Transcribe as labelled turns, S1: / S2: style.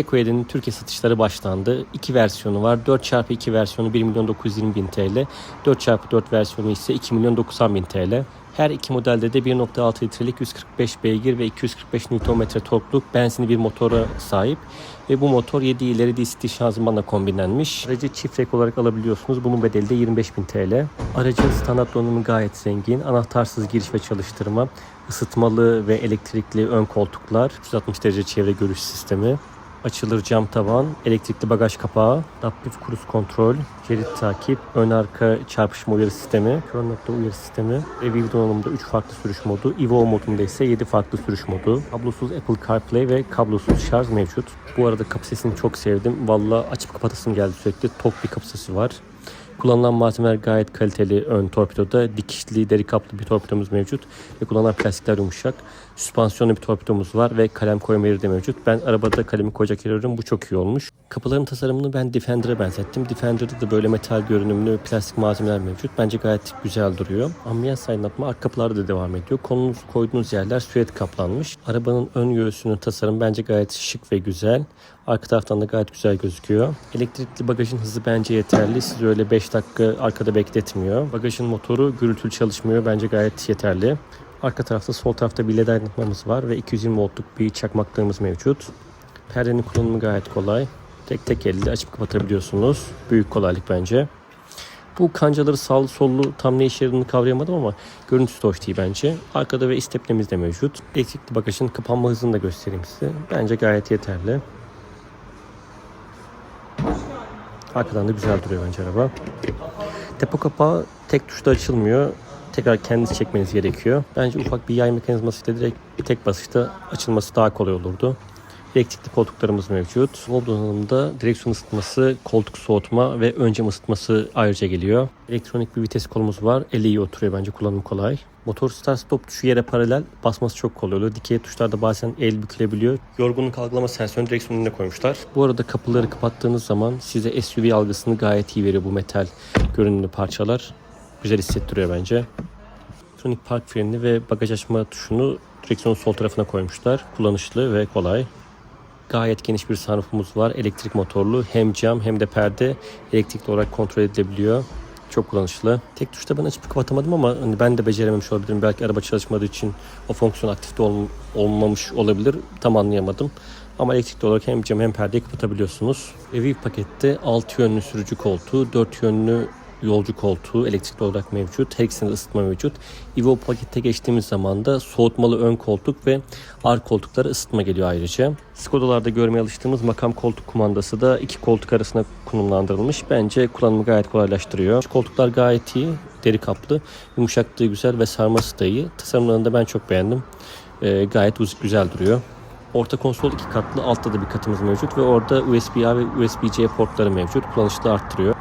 S1: 7'nin Türkiye satışları başlandı. İki versiyonu var. 4x2 versiyonu 1 milyon 920 bin TL. 4x4 versiyonu ise 2 milyon 90 bin TL. Her iki modelde de 1.6 litrelik 145 beygir ve 245 Nm torkluk benzinli bir motora sahip. Ve bu motor 7 ileri DCT şanzımanla kombinlenmiş. Aracı çift renk olarak alabiliyorsunuz. Bunun bedeli de 25.000 TL. Aracın standart donanımı gayet zengin. Anahtarsız giriş ve çalıştırma, ısıtmalı ve elektrikli ön koltuklar, 360 derece çevre görüş sistemi, açılır cam tavan, elektrikli bagaj kapağı, adaptif kruz kontrol, şerit takip, ön arka çarpışma uyarı sistemi, kör nokta uyarı sistemi ve Viv donanımda 3 farklı sürüş modu, Evo modunda ise 7 farklı sürüş modu, kablosuz Apple CarPlay ve kablosuz şarj mevcut. Bu arada kapı çok sevdim. Valla açıp kapatasım geldi sürekli. Tok bir kapı var. Kullanılan malzemeler gayet kaliteli ön torpidoda. Dikişli, deri kaplı bir torpidomuz mevcut. Ve kullanılan plastikler yumuşak. Süspansiyonlu bir torpidomuz var ve kalem koyma yeri de mevcut. Ben arabada kalemi koyacak yer arıyorum. Bu çok iyi olmuş. Kapıların tasarımını ben Defender'a benzettim. Defender'da da böyle metal görünümlü plastik malzemeler mevcut. Bence gayet güzel duruyor. Ambiyans aydınlatma arka kapılarda da devam ediyor. Konunuz koyduğunuz yerler süet kaplanmış. Arabanın ön göğsünün tasarımı bence gayet şık ve güzel. Arka taraftan da gayet güzel gözüküyor. Elektrikli bagajın hızı bence yeterli. Sizi öyle 5 dakika arkada bekletmiyor. Bagajın motoru gürültülü çalışmıyor. Bence gayet yeterli. Arka tarafta sol tarafta bir led aydınlatmamız var ve 220 voltluk bir çakmaklığımız mevcut. Perdenin kullanımı gayet kolay. Tek tek elde açıp kapatabiliyorsunuz. Büyük kolaylık bence. Bu kancaları sağlı sollu tam ne işe yaradığını kavrayamadım ama görüntüsü de hoş değil bence. Arkada ve isteplemiz de mevcut. Elektrikli bagajın kapanma hızını da göstereyim size. Bence gayet yeterli. Arkadan da güzel duruyor bence araba. Depo kapağı tek tuşla açılmıyor. Tekrar kendiniz çekmeniz gerekiyor. Bence ufak bir yay mekanizmasıyla direkt bir tek basışta açılması daha kolay olurdu. Elektrikli koltuklarımız mevcut. Volvo donanımda direksiyon ısıtması, koltuk soğutma ve ön cam ısıtması ayrıca geliyor. Elektronik bir vites kolumuz var. Eli iyi oturuyor bence kullanımı kolay. Motor start stop tuşu yere paralel basması çok kolay oluyor. Dikey tuşlarda bazen el bükülebiliyor. Yorgunluk algılama sensörünü direksiyonun önüne koymuşlar. Bu arada kapıları kapattığınız zaman size SUV algısını gayet iyi veriyor bu metal görünümlü parçalar. Güzel hissettiriyor bence. Elektronik park frenini ve bagaj açma tuşunu direksiyonun sol tarafına koymuşlar. Kullanışlı ve kolay. Gayet geniş bir sunroofumuz var. Elektrik motorlu. Hem cam hem de perde elektrikli olarak kontrol edilebiliyor. Çok kullanışlı. Tek tuşta ben açıp kapatamadım ama hani ben de becerememiş olabilirim. Belki araba çalışmadığı için o fonksiyon aktifte ol- olmamış olabilir. Tam anlayamadım. Ama elektrikli olarak hem cam hem perdeyi kapatabiliyorsunuz. Evi pakette 6 yönlü sürücü koltuğu, 4 yönlü yolcu koltuğu elektrikli olarak mevcut. Her ikisinde ısıtma mevcut. Evo pakette geçtiğimiz zaman da soğutmalı ön koltuk ve arka koltuklara ısıtma geliyor ayrıca. Skoda'larda görmeye alıştığımız makam koltuk kumandası da iki koltuk arasına konumlandırılmış. Bence kullanımı gayet kolaylaştırıyor. Koltuklar gayet iyi. Deri kaplı. Yumuşaklığı güzel ve sarması da iyi. Tasarımlarını da ben çok beğendim. Ee, gayet güzel duruyor. Orta konsol iki katlı, altta da bir katımız mevcut ve orada USB-A ve USB-C portları mevcut. Kullanışlı arttırıyor.